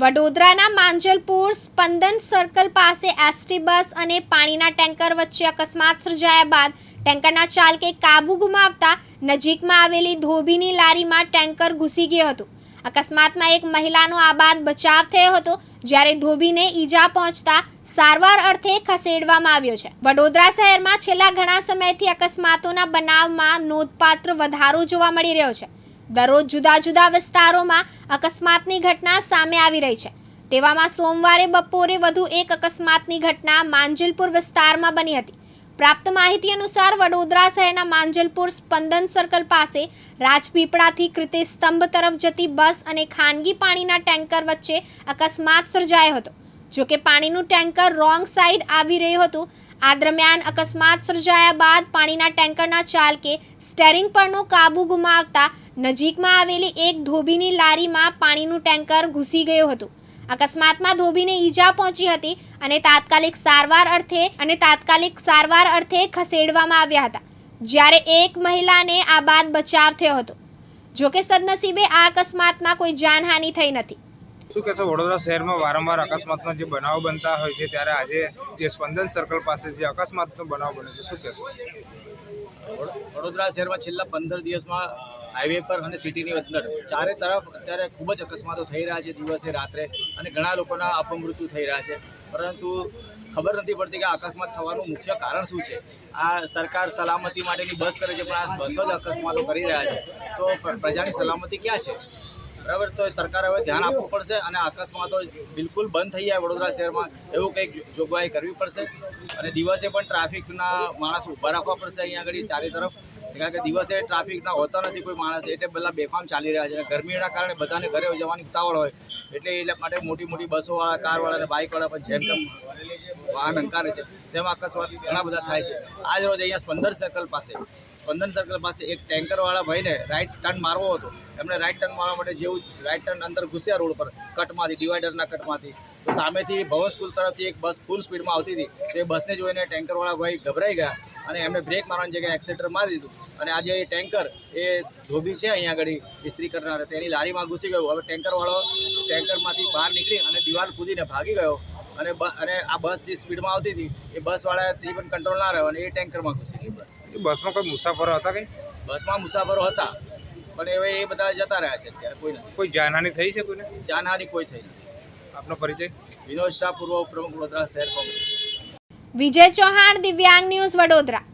વડોદરાના માંજલપુર સ્પંદન સર્કલ પાસે ST bus અને પાણીના ટેન્કર વચ્ચે અકસ્માત સર્જાયા બાદ ટેન્કરના ચાલકે કાબુ ગુમાવતા નજીકમાં આવેલી ધોબીની લારીમાં ટેન્કર ઘૂસી ગયો હતો. અકસ્માતમાં એક મહિલાનો આબાદ બચાવ થયો હતો, જ્યારે ધોબીને ઈજા પહોંચતા સારવાર અર્થે ખસેડવામાં આવ્યો છે. વડોદરા શહેરમાં છેલ્લા ઘણા સમયથી અકસ્માતોના બનાવમાં નોંધપાત્ર વધારો જોવા મળી રહ્યો છે. દરરોજ જુદા જુદા વિસ્તારોમાં અકસ્માતની ઘટના સામે આવી રહી છે. તેવામાં સોમવારે બપોરે વધુ એક અકસ્માતની ઘટના માંજલપુર વિસ્તારમાં બની હતી. પ્રાપ્ત માહિતી અનુસાર વડોદરા શહેરના માંજલપુર સ્પંદન સર્કલ પાસે રાજપીપળાથી કૃતિ સ્તંભ તરફ જતી બસ અને ખાનગી પાણીના ટેન્કર વચ્ચે અકસ્માત સર્જાયો હતો. જો કે પાણીનું ટેન્કર રોંગ સાઈડ આવી રહ્યું હતું આ દરમિયાન અકસ્માત સર્જાયા બાદ પાણીના ટેન્કરના ચાલકે સ્ટેરિંગ પરનો કાબુ ગુમાવતા નજીકમાં આવેલી એક ધોબીની લારીમાં પાણીનું ટેન્કર ઘૂસી ગયું હતું. અકસ્માતમાં ધોબીને ઈજા પહોંચી હતી અને તાત્કાલિક સારવાર અર્થે અને તાત્કાલિક સારવાર અર્થે ખસેડવામાં આવ્યા હતા, જ્યારે એક મહિલાને આ બાદ બચાવ થયો હતો. જોકે સદનસીબે આ અકસ્માતમાં કોઈ જાનહાનિ થઈ નથી. શું કહેશો, વડોદરા શહેરમાં વારંવાર અકસ્માતના જે બનાવો બનતા હોય છે, ત્યારે આજે જે સ્પંદન સર્કલ પાસે જે અકસ્માતનો બનાવ બને છે, શું કહેશો? વડોદરા શહેરમાં છેલ્લા પંદર દિવસમાં હાઈવે પર અને સિટીની અંદર ચારે તરફ અત્યારે ખૂબ જ અકસ્માતો થઈ રહ્યા છે, દિવસે રાત્રે અને ઘણા લોકોના અપમૃત્યુ થઈ રહ્યા છે. પરંતુ ખબર નથી પડતી કે અકસ્માત થવાનું મુખ્ય કારણ શું છે. આ સરકાર સલામતી માટેની બસ કરે છે, પણ આ બસ જ અકસ્માતો કરી રહ્યા છે. તો પ્રજાની સલામતી ક્યાં છે? બરાબર, તો સરકારે હવે ધ્યાન આપવું પડશે અને અકસ્માતો બિલકુલ બંધ થઈ જાય વડોદરા શહેરમાં, એવું કંઈક જોગવાઈ કરવી પડશે. અને દિવસે પણ ટ્રાફિકના માણસ ઊભા રાખવા પડશે અહીંયા આગળ ચારે તરફ. કારણ કે દિવસે ટ્રાફિકના હોતા નથી કોઈ માણસ, એટલે બધા બેફામ ચાલી રહ્યા છે. અને ગરમીના કારણે બધાને ઘરે જવાની ઉતાવળ હોય. એટલે એ માટે મોટી મોટી બસોવાળા, કારવાળા અને બાઇકવાળા પણ જેમ તેમ વાહન અંકારે છે, તેમાં અકસ્માત ઘણા બધા થાય છે. આજ રોજ અહીંયા સ્પંદર સર્કલ પાસે સ્પંદન સર્કલ પાસે એક ટેન્કરવાળા ભાઈને રાઈટ ટર્ન મારવો હતો. એમણે રાઈટ ટર્ન મારવા માટે જેવું રાઈટ ટર્ન અંદર ઘૂસ્યા રોડ પર, કટમાંથી ડિવાઈડરના કટમાંથી. તો સામેથી ભવન સ્કૂલ તરફથી એક બસ ફૂલ સ્પીડમાં આવતી હતી. તો એ બસને જોઈને ટેન્કરવાળા ભાઈ ગભરાઈ ગયા અને એમણે બ્રેક મારવાની જગ્યાએ એક્સેટર મારી દીધું. અને આજે એ ટેન્કર એ ધોબી છે અહીંયા આગળ ઇસ્ત્રી કરનાર. તેની લારીમાં ઘૂસી ગયું. હવે ટેન્કરવાળો ટેન્કરમાંથી બહાર નીકળી અને દિવાલ કૂદીને ભાગી ગયો. અને અને આ બસ જે સ્પીડમાં આવતી હતી એ બસવાળાથી પણ કંટ્રોલ ના રહ્યો અને એ ટેન્કરમાં ઘૂસી ગઈ બસ. એ બસમાં કોઈ મુસાફરો હતા કંઈ બસમાં મુસાફરો હતા પણ હવે એ બધા જતા રહ્યા છે અત્યારે કોઈ નથી. કોઈ જાનહાની થઈ છે કોઈને? જાનહાની કોઈ થઈ નથી. આપનો પરિચય? વિનોદ શાહ પૂર્વ પ્રમુખ વડોદરા શહેર કોંગ્રેસ. વિજય ચૌહાણ દિવ્યાંગ ન્યૂઝ વડોદરા.